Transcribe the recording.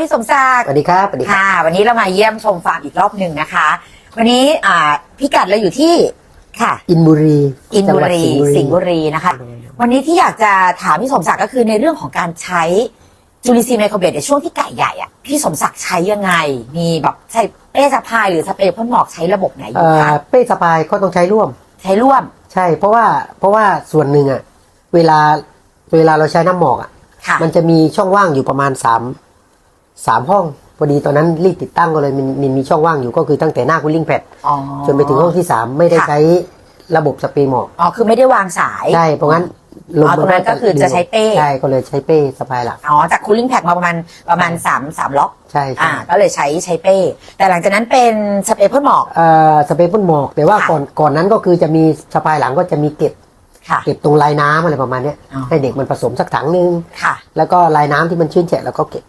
พี่สมศักสดิ์วัสดีครับสวัสดีครับค่ะ วันนี้เรามาเยี่ยมชมฟาร์มอีกรอบหนึ่งนะคะ วันนี้อ่าพิกัดเราอยู่ที่ค่ะ อินบุรีอินบุรีจังหวัดสิงห์บุรีนะคะ วันนี้ที่อยากจะถามพี่สมศักดิ์ก็คือในเรื่องของการใช้จูลิซีไมโครเบตในช่วงที่ไก่ใหญ่อะพี่สมศักดิ์ใช้ยังไง มีแบบใช้เป้สะพายหรือสเปรย์พ่นหมอกใช้ระบบไหนอเอ่ยู่อคะเป้สปายก็ต้องใช้ร่วม ใช้ร่วมใช่ เพราะว่าเพราะว่าส่วนหนึ่งอะเวลาเวลาเราใช้น้ำหมอกอะค่ะ มันจะมีช่องว่างอยู่ประมาณสาม สามห้องพอดีตอนนั้นรีบติดตั้งก็เลยมันมันมีช่องว่างอยู่ก็คือตั้งแต่หน้าคูลิ่งแพดอ๋อจนไปถึงห้องที่สามไม่ได้ค่ะใช้ระบบสเปรย์หมอกอ๋อคือไม่ได้วางสายใช่เพราะงั้นลมอ๋อตรงนั้นก็คือจะใช้เป้ใช่ก็เลยใช้เป้สปายหลักอ๋อจากคูลิ่งแพ็กมาประมาณประมาณสามสามล็อกใช่ใช่อ่าก็เลยใช้ใช้เป้ แต่หลังจากนั้นเป็นสเปรย์พ่นหมอกเอ่อสเปรย์พ่นหมอก แต่ว่าค่ะก่อนก่อนนั้นก็คือจะมีสปายหลังก็จะมีเก็บค่ะเก็บตรงลายน้ำอะไรประมาณเนี้ยอ๋อให้เด็กมันผสมสักถังนึงค่ะแล้วก็ลายน้ำที่มันชื้นแฉะแล้วก็เก็บ